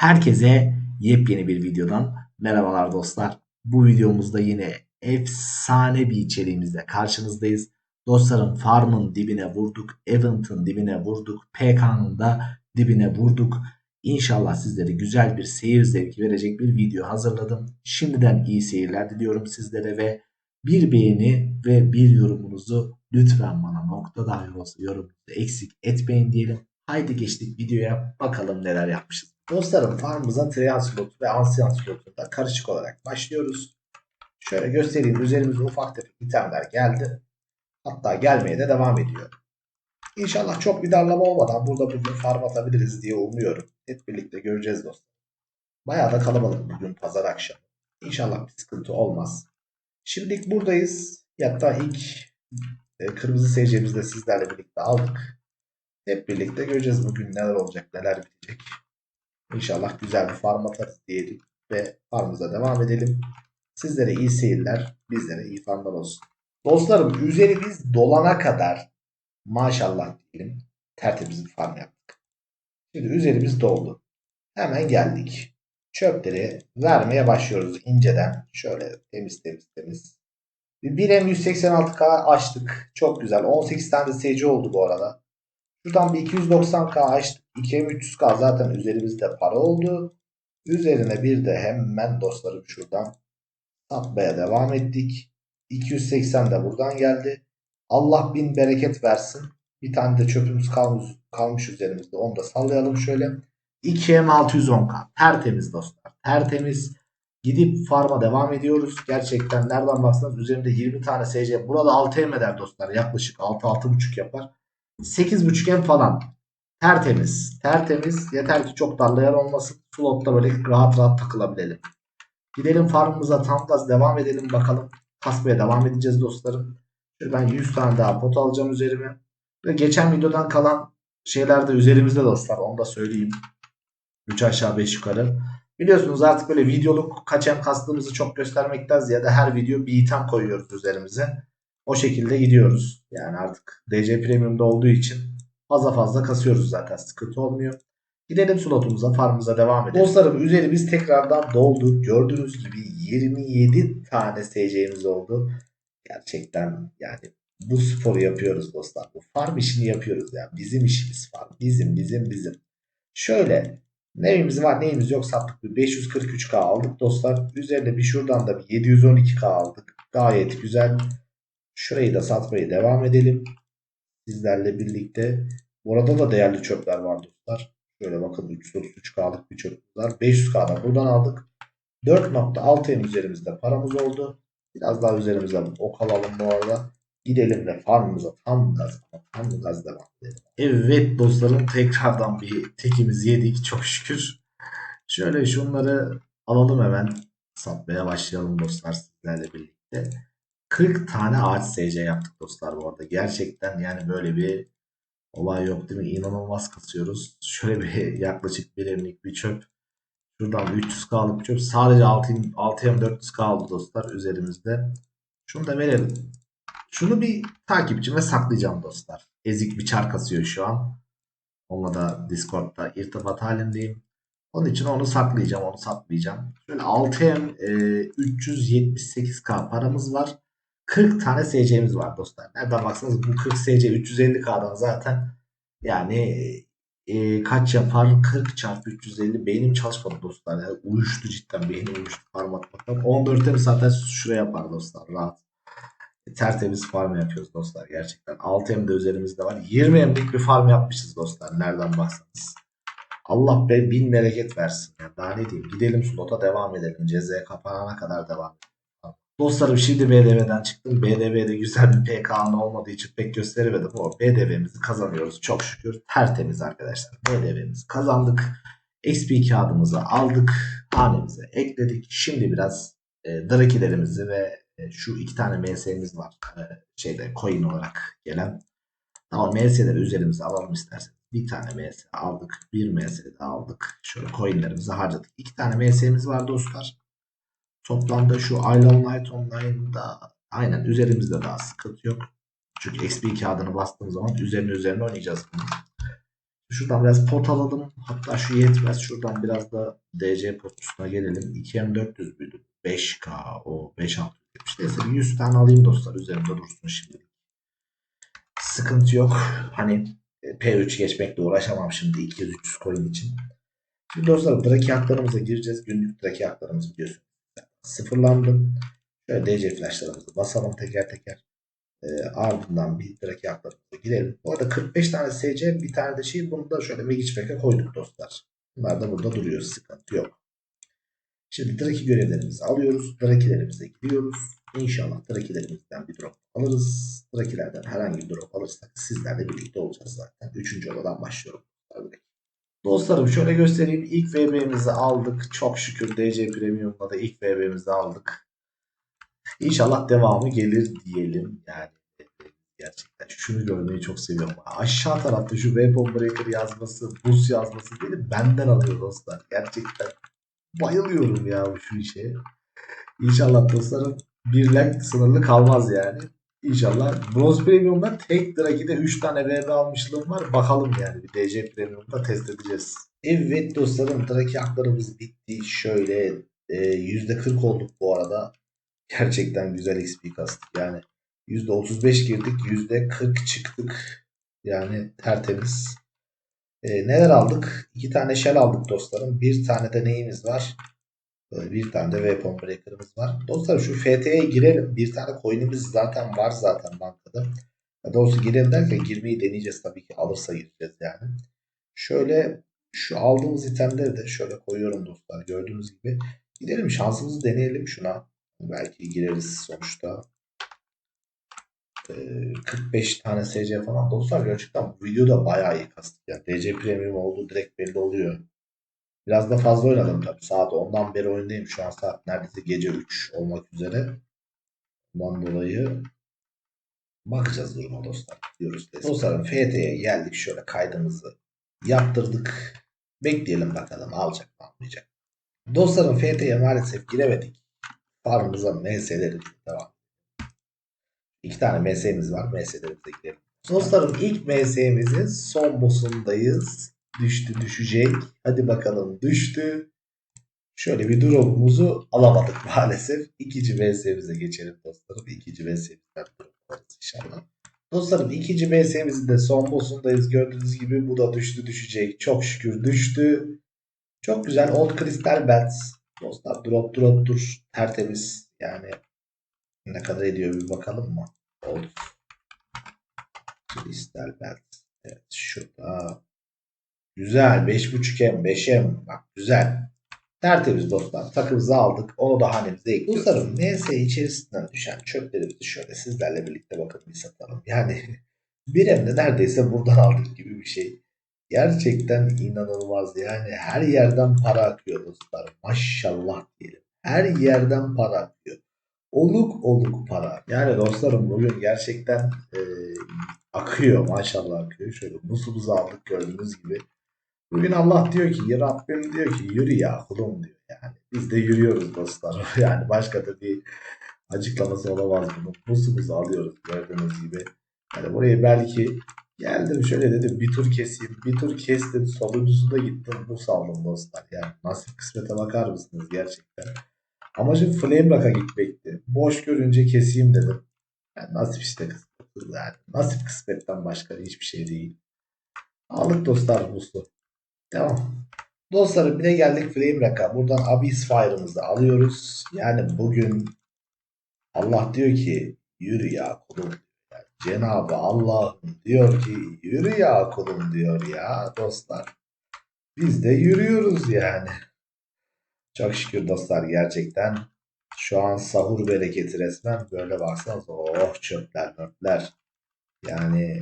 Herkese yepyeni bir videodan merhabalar dostlar. Bu videomuzda yine efsane bir içeriğimizle karşınızdayız. Dostlarım farmın dibine vurduk, event'ın dibine vurduk, PK'nın da dibine vurduk. İnşallah sizlere güzel bir seyir zevki verecek bir video hazırladım. Şimdiden iyi seyirler diliyorum sizlere ve bir beğeni ve bir yorumunuzu lütfen bana nokta dahi olsa yorumunuzu eksik etmeyin diyelim. Haydi geçtik videoya bakalım neler yapmışız. Dostlarım farmımıza trial slot ve ansiyan slotunda karışık olarak başlıyoruz. Şöyle göstereyim üzerimize ufak tefek itemler geldi. Hatta gelmeye de devam ediyor. İnşallah çok bir darlama olmadan burada bugün farm atabiliriz diye umuyorum. Hep birlikte göreceğiz dostlar. Bayağı da kalabalık bugün pazar akşamı. İnşallah bir sıkıntı olmaz. Şimdilik buradayız. Hatta ilk e, kırmızı seyircimizi de sizlerle birlikte aldık. Hep birlikte göreceğiz bugün neler olacak, neler bitecek. İnşallah güzel bir farm atarız diyelim ve farmımıza devam edelim. Sizlere iyi seyirler, bizlere iyi farmlar olsun. Dostlarım üzerimiz dolana kadar maşallah diyelim tertemiz bir farm yaptık. Şimdi üzerimiz doldu. Hemen geldik. Çöpleri vermeye başlıyoruz inceden. Şöyle temiz temiz temiz. Bir 1M186K açtık. Çok güzel. 18 tane de seyirci oldu bu arada. Şuradan bir 290K açtık. 2M300K zaten üzerimizde para oldu. Üzerine bir de hemen dostlarım şuradan satmaya devam ettik. 280 de buradan geldi. Allah bin bereket versin. Bir tane de çöpümüz kalmış, kalmış üzerimizde. Onu da sallayalım şöyle. 2M610K. Tertemiz dostlar. Tertemiz. Gidip farma devam ediyoruz. Gerçekten nereden baksanız üzerinde 20 tane SC. Burada 6M eder dostlar. Yaklaşık 6-6.5 yapar. 8.5M falan. Tertemiz. Tertemiz. Yeter ki çok darlayan olmasın. Slotta böyle rahat rahat takılabilelim. Gidelim farmımıza tam gaz devam edelim bakalım. Kasmaya devam edeceğiz dostlarım. Ben 100 tane daha pot alacağım üzerime. Ve geçen videodan kalan şeyler de üzerimizde dostlar. Onu da söyleyeyim. 3 aşağı 5 yukarı. Biliyorsunuz artık böyle videoluk kaçem kastığımızı çok göstermekten ziyade her video bir item koyuyoruz üzerimize. O şekilde gidiyoruz. Yani artık DC Premium'da olduğu için fazla fazla kasıyoruz zaten. Sıkıntı olmuyor. Gidelim slotumuza, farmımıza devam edelim. Dostlarım üzerimiz tekrardan doldu. Gördüğünüz gibi 27 tane SC'miz oldu. Gerçekten yani bu sporu yapıyoruz dostlar. Bu farm işini yapıyoruz yani. Bizim işimiz farm. Bizim, bizim, bizim. Şöyle neyimiz var neyimiz yok sattık. Bir 543k aldık dostlar. Üzerinde bir şuradan da bir 712k aldık. Gayet güzel. Şurayı da satmayı devam edelim. Sizlerle birlikte. Burada da değerli çöpler var dostlar. Şöyle bakın 333k'lık bir çöpümüz var. 500k'dan buradan aldık. 4.6 üzerimizde paramız oldu. Biraz daha üzerimize ok alalım bu arada. Gidelim ve farmımıza tam gaz tam gaz devam edelim. Evet dostlarım tekrardan bir tekimiz yedik çok şükür. Şöyle şunları alalım hemen satmaya başlayalım dostlar sizlerle birlikte. 40 tane ağaç SC yaptık dostlar bu arada. Gerçekten yani böyle bir olay yok değil mi? İnanılmaz kasıyoruz. Şöyle bir yaklaşık bir emlik bir çöp. Şuradan 300k bir çöp. Sadece 6 6'ya 400 kaldı dostlar üzerimizde. Şunu da verelim. Şunu bir takipçime saklayacağım dostlar. Ezik bir çar kasıyor şu an. Onunla da Discord'da irtibat halindeyim. Onun için onu saklayacağım, onu satmayacağım. Şöyle 6M e, 378k paramız var. 40 tane SC'miz var dostlar. Nereden baksanız bu 40 SC 350k'dan zaten yani e, kaç yapar? 40 çarpı 350 beynim çalışmadı dostlar. Yani uyuştu cidden beynim uyuştu farm atmaktan. 14'te zaten şuraya yapar dostlar rahat. E, tertemiz farm yapıyoruz dostlar gerçekten. 6M de üzerimizde var. 20M'lik bir farm yapmışız dostlar. Nereden baksanız. Allah be bin bereket versin. Yani daha ne diyeyim. Gidelim slota devam edelim. Cezaya kapanana kadar devam edelim. Dostlarım şimdi BDV'den çıktım. BDV'de güzel bir PK'nın olmadığı için pek gösteremedim ama BDV'mizi kazanıyoruz çok şükür. Tertemiz arkadaşlar. BDV'mizi kazandık. XP kağıdımızı aldık. Hanemize ekledik. Şimdi biraz e, drakilerimizi ve e, şu iki tane MS'miz var. E, şeyde coin olarak gelen. Tamam MS'leri üzerimize alalım isterseniz. Bir tane MS aldık. Bir MS de aldık. Şöyle coinlerimizi harcadık. İki tane MS'miz var dostlar. Toplamda şu I Love Night Online'da aynen üzerimizde daha sıkıntı yok. Çünkü XP kağıdını bastığımız zaman üzerine üzerine oynayacağız bunu. Şuradan biraz pot alalım. Hatta şu yetmez. Şuradan biraz da DC potusuna gelelim. 2M400 müydü? 5K o 5600 demiş. Neyse bir 100 tane alayım dostlar. Üzerimde dursun şimdi. Sıkıntı yok. Hani e, P3 geçmekle uğraşamam şimdi 200-300 coin için. Şimdi dostlar Draki haklarımıza gireceğiz. Günlük Draki haklarımız biliyorsunuz. Sıfırlandı. Şöyle DC flashlarımızı basalım teker teker. E, ardından bir Draki haklarımıza girelim. Bu arada 45 tane SC bir tane de şey bunu da şöyle Magic Pack'e koyduk dostlar. Bunlar da burada duruyor. Sıkıntı yok. Şimdi Draki görevlerimizi alıyoruz. Drakilerimize giriyoruz. İnşallah Drakilerimizden bir drop alırız. Drakilerden herhangi bir drop alırsak sizlerle birlikte olacağız zaten. Üçüncü odadan başlıyorum. Dostlarım şöyle göstereyim. İlk VB'mizi aldık. Çok şükür DC Premium'da da ilk VB'mizi aldık. İnşallah devamı gelir diyelim. Yani gerçekten şunu görmeyi çok seviyorum. Aşağı tarafta şu Weapon Breaker yazması, buz yazması beni benden alıyor dostlar. Gerçekten bayılıyorum ya şu işe. İnşallah dostlarım birle sınırlı kalmaz yani. İnşallah. Bronze Premium'da tek Draki'de 3 tane VB almışlığım var. Bakalım yani bir DC Premium'da test edeceğiz. Evet dostlarım Draki haklarımız bitti. Şöyle e, %40 olduk bu arada. Gerçekten güzel XP kastık. Yani %35 girdik. %40 çıktık. Yani tertemiz. E, neler aldık? İki tane shell aldık dostlarım. Bir tane de neyimiz var? Bir tane de weapon breaker'ımız var. Dostlar şu FT'ye girelim. Bir tane coin'imiz zaten var zaten bankada. Ya doğrusu girelim derken girmeyi deneyeceğiz tabii ki. Alırsa gireceğiz yani. Şöyle şu aldığımız itemleri de şöyle koyuyorum dostlar. Gördüğünüz gibi. Gidelim şansımızı deneyelim şuna. Belki gireriz sonuçta. Ee, 45 tane SC falan dostlar gerçekten bu videoda bayağı iyi kastık. Yani DC Premium olduğu direkt belli oluyor. Biraz da fazla oynadım tabii. Saat 10'dan beri oyundayım. Şu an saat neredeyse gece 3 olmak üzere. Bundan dolayı bakacağız duruma dostlar. Diyoruz. Dostlarım FT'ye geldik. Şöyle kaydımızı yaptırdık. Bekleyelim bakalım alacak mı almayacak. Dostlarım FT'ye maalesef giremedik. Farmımıza MS'leri devam. İki tane MS'miz var. MS'lerimize girelim. Dostlarım ilk MS'mizin son boss'undayız. Düştü düşecek. Hadi bakalım düştü. Şöyle bir drop'umuzu alamadık maalesef. İkinci VS'mize geçelim dostlarım. İkinci VS'mizden drop inşallah. Dostlarım ikinci VS'mizin de son boss'undayız. Gördüğünüz gibi bu da düştü düşecek. Çok şükür düştü. Çok güzel. Old Crystal Bats. Dostlar drop drop dur. Tertemiz. Yani ne kadar ediyor bir bakalım mı? Old Crystal Bats. Evet şurada Güzel. 5.5M, 5M. Bak güzel. Tertemiz dostlar. Takımızı aldık. Onu da hanemize ekliyoruz. Dostlarım NS içerisinden düşen çöplerimizi şöyle sizlerle birlikte bakın bir satalım. Yani bir emde neredeyse buradan aldık gibi bir şey. Gerçekten inanılmaz yani. Her yerden para akıyor dostlar. Maşallah diyelim. Her yerden para akıyor. Oluk oluk para. Yani dostlarım bugün gerçekten e, akıyor. Maşallah akıyor. Şöyle musumuzu aldık gördüğünüz gibi. Bugün Allah diyor ki Rabbim diyor ki yürü ya kulum diyor yani. Biz de yürüyoruz dostlar. Yani başka da bir açıklaması olamaz bunun. Musumuzu alıyoruz gördüğünüz gibi. Yani buraya belki geldim şöyle dedim bir tur keseyim. Bir tur kestim. Sonuncusu da gittim. Mus aldım dostlar. Yani nasip kısmete bakar mısınız gerçekten? Amacım Flame Rock'a gitmekti. Boş görünce keseyim dedim. Yani nasip işte kısmet. Yani nasip kısmetten başka hiçbir şey değil. Aldık dostlar Mus'u. Tamam. Dostlarım bir de geldik Flame Rock'a. Buradan Abyss Fire'ımızı alıyoruz. Yani bugün Allah diyor ki yürü ya kulum. Yani Cenabı Allah'ım diyor ki yürü ya kulum diyor ya dostlar. Biz de yürüyoruz yani. Çok şükür dostlar gerçekten. Şu an sahur bereketi resmen. Böyle baksanız oh çöpler mörtler. Yani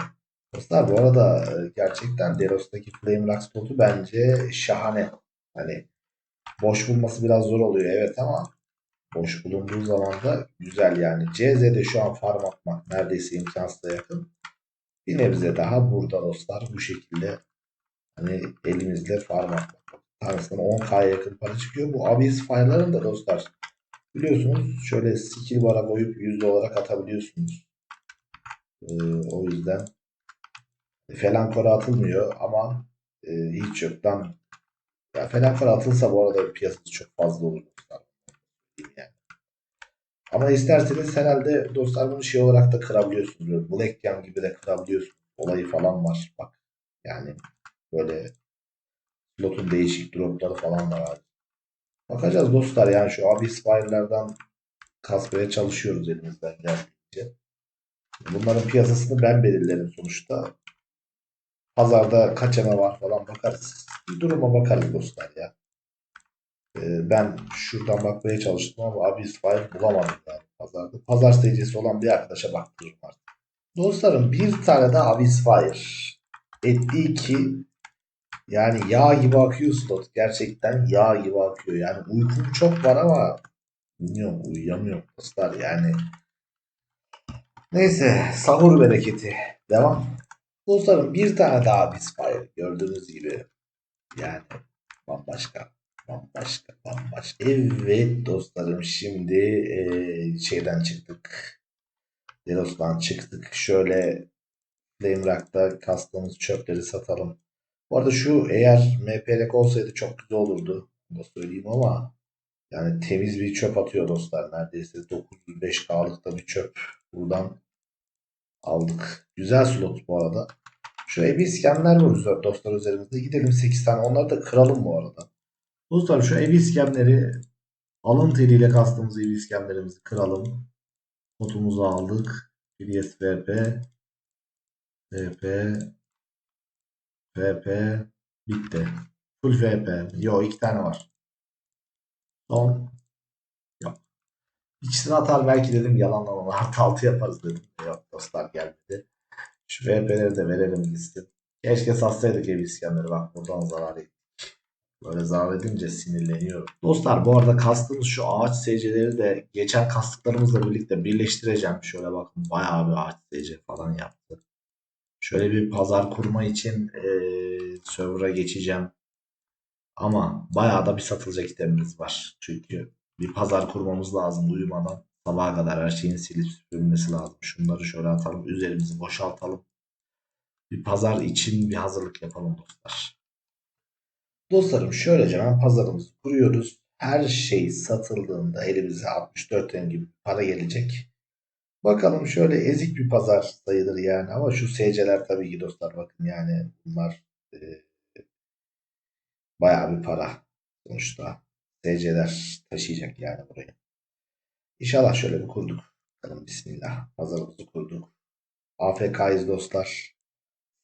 dostlar bu arada e, gerçekten Deros'taki Flame Rock spotu bence şahane. Hani boş bulması biraz zor oluyor evet ama boş bulunduğu zaman da güzel yani. CZ'de şu an farm atmak neredeyse imkansıza yakın. Bir nebze daha burada dostlar bu şekilde hani elimizle farm atmak. Tanesinden 10k yakın para çıkıyor. Bu ABS file'ların da dostlar biliyorsunuz şöyle skill bara koyup yüzde olarak atabiliyorsunuz. Ee, o yüzden falan kora atılmıyor ama e, hiç yoktan ya Fener atılsa bu arada piyasası çok fazla olur dostlar. Yani. Ama isterseniz herhalde dostlar bunu şey olarak da kırabiliyorsunuz. Böyle Black Yam gibi de kırabiliyorsunuz. Olayı falan var. Bak yani böyle slotun değişik dropları falan var. Bakacağız dostlar yani şu Abyss Fire'lardan kasmaya çalışıyoruz elimizden geldiğince. Bunların piyasasını ben belirlerim sonuçta. Pazarda kaç eme var falan bakarız. Bir duruma bakarız dostlar ya. Ee, ben şuradan bakmaya çalıştım ama Abyss Fire bulamadım yani pazarda. Pazar seyircisi olan bir arkadaşa baktırırım artık. Dostlarım bir tane de Abyss Fire. Ettiği ki yani yağ gibi akıyor slot. Gerçekten yağ gibi akıyor. Yani uykum çok var ama bilmiyorum uyuyamıyorum dostlar yani. Neyse sahur bereketi. Devam. Dostlarım bir tane daha Abyss Fire. Gördüğünüz gibi yani bambaşka. Bambaşka bambaşka. Evet dostlarım şimdi e, şeyden çıktık. Delos'tan çıktık. Şöyle Flame Rock'ta kastığımız çöpleri satalım. Bu arada şu eğer MPLK olsaydı çok güzel olurdu. Bunu söyleyeyim ama yani temiz bir çöp atıyor dostlar. Neredeyse 905K'lıkta bir çöp. Buradan aldık. Güzel slot bu arada. Şuraya bir iskemler var dostlar üzerimizde. Gidelim 8 tane. Onları da kıralım bu arada. Dostlar şu ev iskemleri alın teriyle kastığımız ev iskemlerimizi kıralım. Notumuzu aldık. PDS VP VP VP bitti. Full VP. Yo iki tane var. Son. Yok. İkisini atar belki dedim yalanlamam. Artı altı yaparız dedim. Yok dostlar gelmedi. Şu VP'leri de verelim gitsin. Keşke satsaydık ev iskemleri. Bak buradan zarar ettik. Böyle zarar edince sinirleniyorum. Dostlar bu arada kastığımız şu ağaç SC'leri de geçen kastıklarımızla birlikte birleştireceğim. Şöyle bakın bayağı bir ağaç SC falan yaptı. Şöyle bir pazar kurma için e, server'a geçeceğim. Ama bayağı da bir satılacak itemimiz var. Çünkü bir pazar kurmamız lazım uyumadan. Sabaha kadar her şeyin silip süpürülmesi lazım. Şunları şöyle atalım. Üzerimizi boşaltalım. Bir pazar için bir hazırlık yapalım dostlar. Dostlarım şöylece ben pazarımızı kuruyoruz. Her şey satıldığında elimize 64 M gibi para gelecek. Bakalım şöyle ezik bir pazar sayılır yani ama şu SC'ler tabii ki dostlar bakın yani bunlar e, bayağı bir para sonuçta. SC'ler taşıyacak yani burayı. İnşallah şöyle bir kurduk. Bakalım bismillah. Pazarımızı kurduk. AFK'yız dostlar.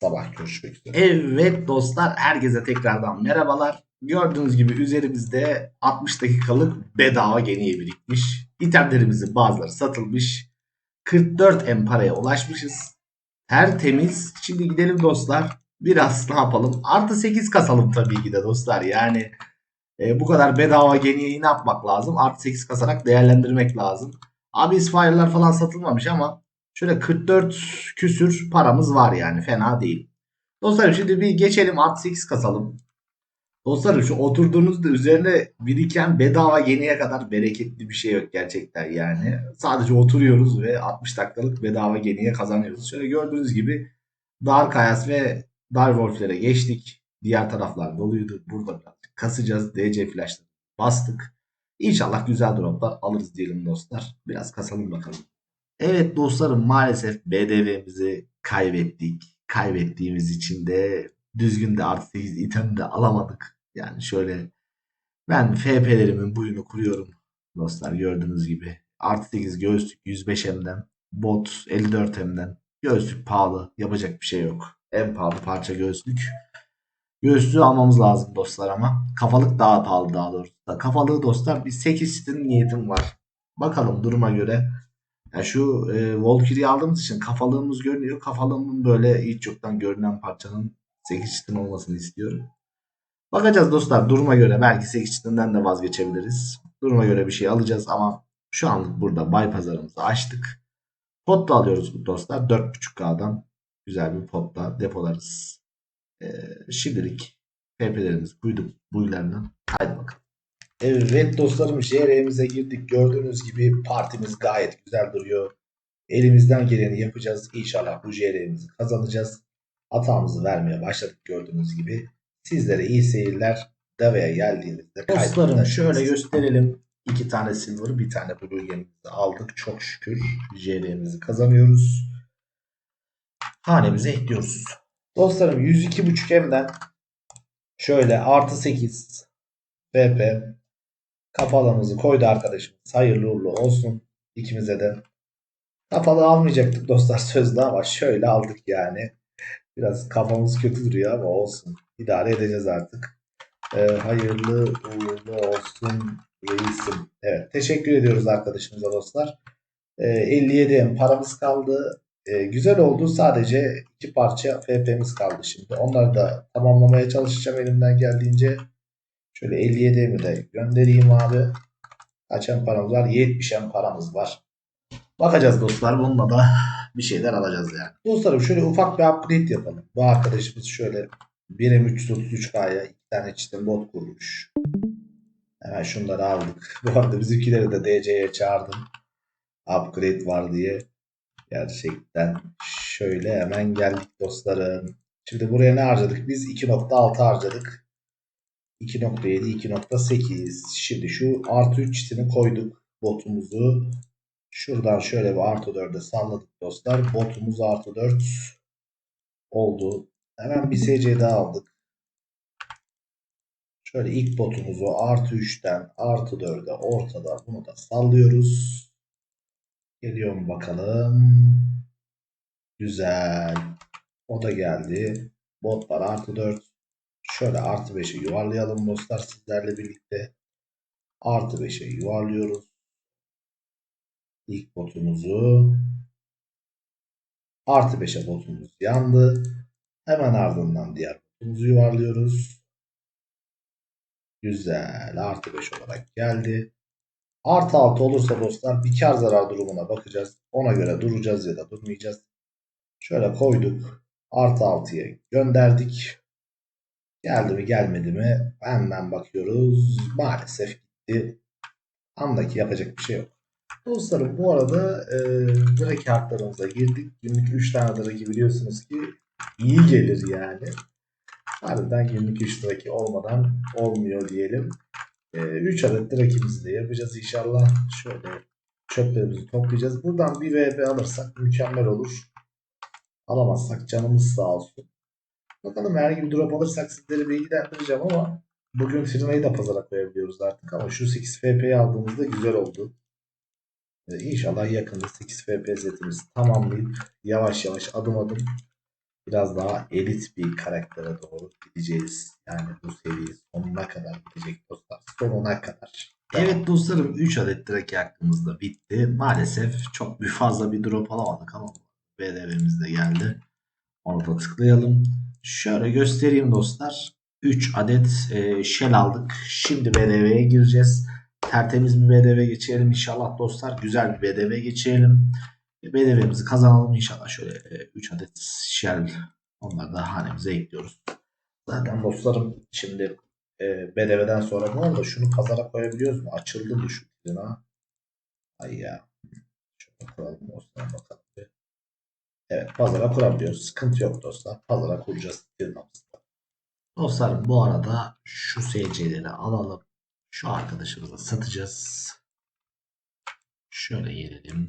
Sabah görüşmek üzere. Evet dostlar herkese tekrardan merhabalar. Gördüğünüz gibi üzerimizde 60 dakikalık bedava geniye birikmiş. İtemlerimizin bazıları satılmış. 44 M paraya ulaşmışız. Tertemiz. Şimdi gidelim dostlar. Biraz ne yapalım? Artı 8 kasalım tabii ki de dostlar. Yani e, bu kadar bedava geniyeyi ne yapmak lazım? Artı 8 kasarak değerlendirmek lazım. Abyss Fire'lar falan satılmamış ama şöyle 44 küsür paramız var yani. Fena değil. Dostlar şimdi bir geçelim artı 8 kasalım. Dostlarım şu oturduğunuzda üzerine biriken bedava yeniye kadar bereketli bir şey yok gerçekten yani. Sadece oturuyoruz ve 60 dakikalık bedava geniye kazanıyoruz. Şöyle gördüğünüz gibi Dark Ayas ve Dark Wolf'lere geçtik. Diğer taraflar doluydu. Burada birazcık kasacağız. DC flash'ları bastık. İnşallah güzel droplar alırız diyelim dostlar. Biraz kasalım bakalım. Evet dostlarım maalesef BDV'mizi kaybettik. Kaybettiğimiz için de düzgün de artı 8 item de alamadık. Yani şöyle ben FP'lerimin buyunu kuruyorum dostlar gördüğünüz gibi. Artı 8 göğüslük 105M'den bot 54M'den göğüslük pahalı yapacak bir şey yok. En pahalı parça göğüslük. Göğüslüğü almamız lazım dostlar ama. Kafalık daha pahalı daha doğrusu. Kafalığı dostlar bir 8 stin niyetim var. Bakalım duruma göre. Yani şu e, Valkyrie'yi aldığımız için kafalığımız görünüyor. Kafalığımın böyle hiç yoktan görünen parçanın 8 stin olmasını istiyorum. Bakacağız dostlar duruma göre belki 8 çıtından da vazgeçebiliriz. Duruma göre bir şey alacağız ama şu anlık burada bay pazarımızı açtık. Pot da alıyoruz dostlar. 4.5K'dan güzel bir potla depolarız. Ee, şimdilik TP'lerimizi buyduk buylardan. Haydi bakalım. Evet dostlarım JR'mize girdik. Gördüğünüz gibi partimiz gayet güzel duruyor. Elimizden geleni yapacağız. İnşallah bu JR'mizi kazanacağız. Hatamızı vermeye başladık gördüğünüz gibi. Sizlere iyi seyirler. Dava'ya geldiğinizde Dostlarım şöyle gösterelim. İki tane silver, bir tane blue gemimizi aldık. Çok şükür JD'mizi kazanıyoruz. Hanemize ekliyoruz. Dostlarım 102.5 M'den şöyle artı 8 VP kapalımızı koydu arkadaşımız. Hayırlı uğurlu olsun ikimize de. Kapalı almayacaktık dostlar sözde ama şöyle aldık yani. Biraz kafamız kötü duruyor ama olsun. İdare edeceğiz artık. Ee, hayırlı uğurlu olsun reisim. Evet teşekkür ediyoruz arkadaşımıza dostlar. Ee, 57 M paramız kaldı. Ee, güzel oldu. Sadece iki parça FP'miz kaldı şimdi. Onları da tamamlamaya çalışacağım elimden geldiğince. Şöyle 57 M'i de göndereyim abi. Kaç M paramız var? 70 M paramız var. Bakacağız dostlar. Bununla da bir şeyler alacağız yani. Dostlarım şöyle ufak bir upgrade yapalım. Bu arkadaşımız şöyle 1M333K'ya iki tane çift bot kurmuş. Hemen şunları aldık. Bu arada bizimkileri de DC'ye çağırdım. Upgrade var diye. Gerçekten şöyle hemen geldik dostlarım. Şimdi buraya ne harcadık? Biz 2.6 harcadık. 2.7, 2.8. Şimdi şu artı 3 çitini koyduk botumuzu. Şuradan şöyle bir artı 4'e salladık dostlar. Botumuz artı 4 oldu. Hemen bir SC aldık. Şöyle ilk botumuzu artı 3'ten artı 4'e ortada bunu da sallıyoruz. Geliyor mu bakalım. Güzel. O da geldi. Bot var artı 4. Şöyle artı 5'e yuvarlayalım dostlar sizlerle birlikte. Artı 5'e yuvarlıyoruz. İlk botumuzu. Artı 5'e botumuz yandı. Hemen ardından diğer botumuzu yuvarlıyoruz. Güzel. Artı 5 olarak geldi. Artı 6 olursa dostlar bir kar zarar durumuna bakacağız. Ona göre duracağız ya da durmayacağız. Şöyle koyduk. Artı 6'ya gönderdik. Geldi mi gelmedi mi? Hemen bakıyoruz. Maalesef gitti. Andaki yapacak bir şey yok. Dostlarım bu arada e, direkt kartlarımıza girdik. Günlük 3 tane direkt biliyorsunuz ki iyi gelir yani. Harbiden günlük 3 direkt olmadan olmuyor diyelim. 3 adet direkimizi de yapacağız inşallah. Şöyle çöplerimizi toplayacağız. Buradan bir VP alırsak mükemmel olur. Alamazsak canımız sağ olsun. Bakalım herhangi bir drop alırsak sizleri bilgilendireceğim ama bugün firmayı da pazara koyabiliyoruz artık ama şu 8 FP'yi aldığımızda güzel oldu. Ee, İnşallah yakında 8 FP setimizi tamamlayıp yavaş yavaş adım adım biraz daha elit bir karaktere doğru gideceğiz. Yani bu seri sonuna kadar gidecek dostlar. Sonuna kadar. Evet dostlarım 3 adet direkt yaktığımızda bitti. Maalesef çok bir fazla bir drop alamadık ama BDV'miz de geldi. Onu da tıklayalım. Şöyle göstereyim dostlar. 3 adet e, shell aldık. Şimdi BDV'ye gireceğiz. Tertemiz bir BDV geçirelim inşallah dostlar. Güzel bir BDV geçirelim. BDV'mizi kazanalım inşallah. Şöyle 3 adet shell onları da hanemize ekliyoruz. Zaten dostlarım şimdi e, BDV'den sonra bu arada şunu pazara koyabiliyoruz mu? Açıldı mı şu ha? Ay ya. Şöyle kuralım dostlar bakalım. Evet pazara kurabiliyoruz. Sıkıntı yok dostlar. Pazara kuracağız. Dostlarım bu arada şu SC'leri alalım. Şu arkadaşımıza satacağız. Şöyle gelelim.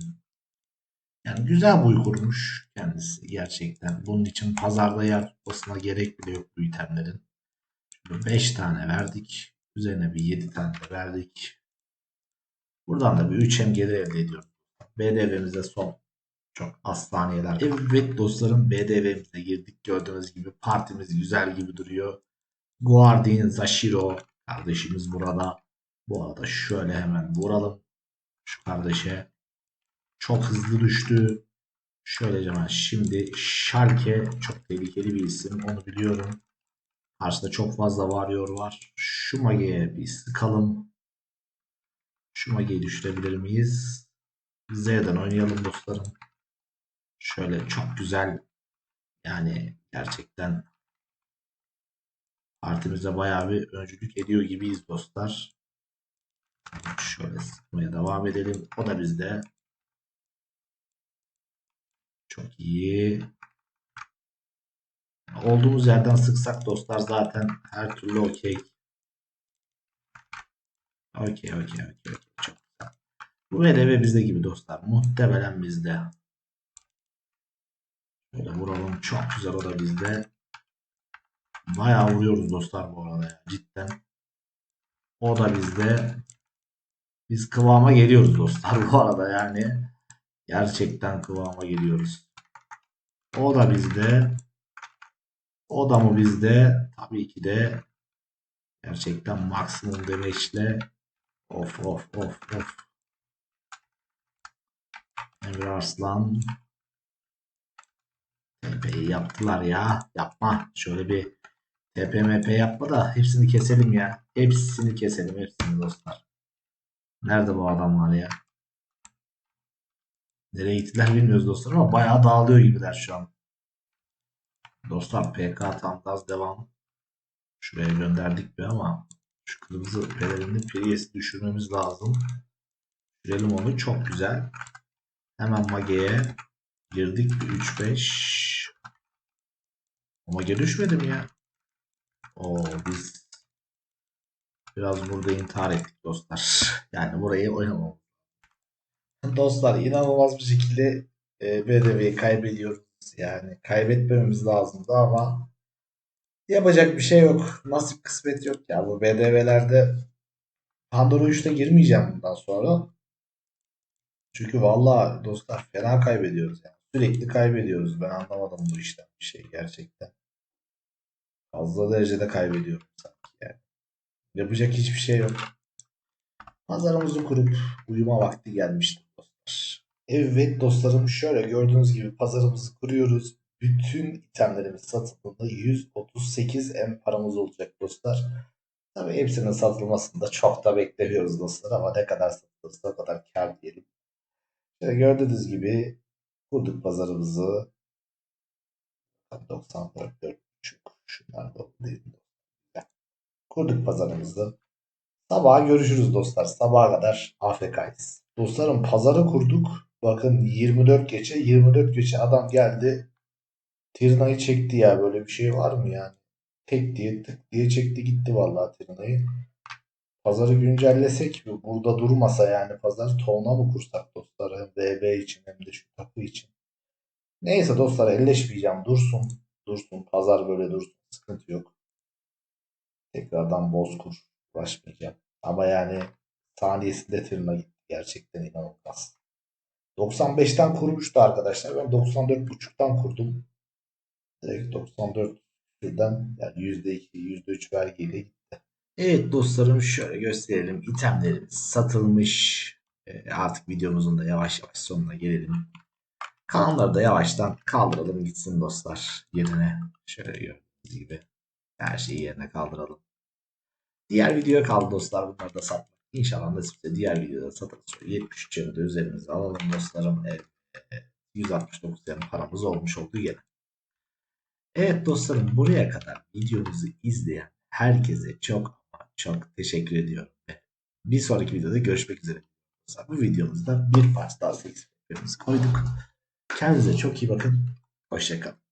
Yani güzel boy kurmuş kendisi gerçekten. Bunun için pazarda yer tutmasına gerek bile yok bu itemlerin. 5 tane verdik. Üzerine bir 7 tane verdik. Buradan da bir 3M gelir elde ediyoruz. BDV'mize son çok az saniyeler. Evet dostlarım BDV'mize girdik. Gördüğünüz gibi partimiz güzel gibi duruyor. Guardian Zashiro kardeşimiz burada. Bu arada şöyle hemen vuralım. Şu kardeşe. Çok hızlı düştü. Şöyle hemen şimdi Schalke çok tehlikeli bir isim. Onu biliyorum. Karşıda çok fazla varıyor var. Şu Mage'ye bir sıkalım. Şu Mage'yi düşürebilir miyiz? Z'den oynayalım dostlarım. Şöyle çok güzel yani gerçekten partimize bayağı bir öncülük ediyor gibiyiz dostlar. Şöyle sıkmaya devam edelim. O da bizde. Çok iyi. Olduğumuz yerden sıksak dostlar zaten her türlü okey. Okey okey okey okey. Çok güzel. Bu VDV bizde gibi dostlar. Muhtemelen bizde. Şöyle vuralım. Çok güzel o da bizde. Bayağı vuruyoruz dostlar bu arada ya. Cidden. O da bizde. Biz kıvama geliyoruz dostlar bu arada yani. Gerçekten kıvama geliyoruz. O da bizde. O da mı bizde? Tabii ki de gerçekten maksimum demeçle of of of of. Emre Arslan TP'yi yaptılar ya. Yapma. Şöyle bir TP MP yapma da hepsini keselim ya. Hepsini keselim hepsini dostlar. Nerede bu adamlar ya? Nereye gittiler bilmiyoruz dostlar ama bayağı dağılıyor gibiler şu an. Dostlar PK tam gaz devam. Şuraya gönderdik bir ama şu kırmızı pelerini Prius'i düşürmemiz lazım. Düşürelim onu. Çok güzel. Hemen Mage'ye girdik. 3-5. Mage düşmedim ya. Oo biz biraz burada intihar ettik dostlar. Yani burayı oynamam. Dostlar inanılmaz bir şekilde e, BDV'yi kaybediyoruz. Yani kaybetmememiz lazımdı ama yapacak bir şey yok. Nasip kısmet yok ya. Bu BDV'lerde Pandora 3'te girmeyeceğim bundan sonra. Çünkü valla dostlar fena kaybediyoruz yani. Sürekli kaybediyoruz. Ben anlamadım bu işten bir şey gerçekten. Fazla derecede kaybediyorum sanki yani. Yapacak hiçbir şey yok. Pazarımızı kurup uyuma vakti gelmiştir dostlar. Evet dostlarım şöyle gördüğünüz gibi pazarımızı kuruyoruz. Bütün itemlerimiz satıldığında 138 M paramız olacak dostlar. Tabii hepsinin satılmasını da çok da beklemiyoruz dostlar ama ne kadar satılırsa o kadar kar diyelim. Şöyle gördüğünüz gibi kurduk pazarımızı. 94 4.5 şunlar da. Kurduk pazarımızı. Sabaha görüşürüz dostlar. Sabaha kadar AFK'yız. Dostlarım pazarı kurduk. Bakın 24 geçe 24 geçe adam geldi. Tirna'yı çekti ya böyle bir şey var mı yani? Tek diye tık diye çekti gitti vallahi Tirna'yı. Pazarı güncellesek mi? Burada durmasa yani pazar tonuna mı kursak dostlar? VB için hem de şu takı için. Neyse dostlar elleşmeyeceğim. Dursun. Dursun. Pazar böyle dursun. Sıkıntı yok. Tekrardan bozkur. Uğraşmayacağım. Ama yani saniyesinde tırna gitti. Gerçekten inanılmaz. 95'ten kurmuştu arkadaşlar. Ben 94.5'tan kurdum. Direkt 94 birden yani %2, %3 vergiyle gitti. Evet dostlarım şöyle gösterelim. İtemlerimiz satılmış. Ee, artık videomuzun da yavaş yavaş sonuna gelelim. Kanalları da yavaştan kaldıralım gitsin dostlar yerine. Şöyle gördüğünüz gibi her şeyi yerine kaldıralım. Diğer videoya kaldı dostlar. Bunları da satmak. İnşallah nasipse diğer videoda satarız. 73 yanı da üzerimize alalım dostlarım. Evet, 169 yanı paramız olmuş oldu yine. Evet dostlarım buraya kadar videomuzu izleyen herkese çok ama çok teşekkür ediyorum. Bir sonraki videoda görüşmek üzere. Bu videomuzda bir parça daha 8 koyduk. Kendinize çok iyi bakın. Hoşçakalın.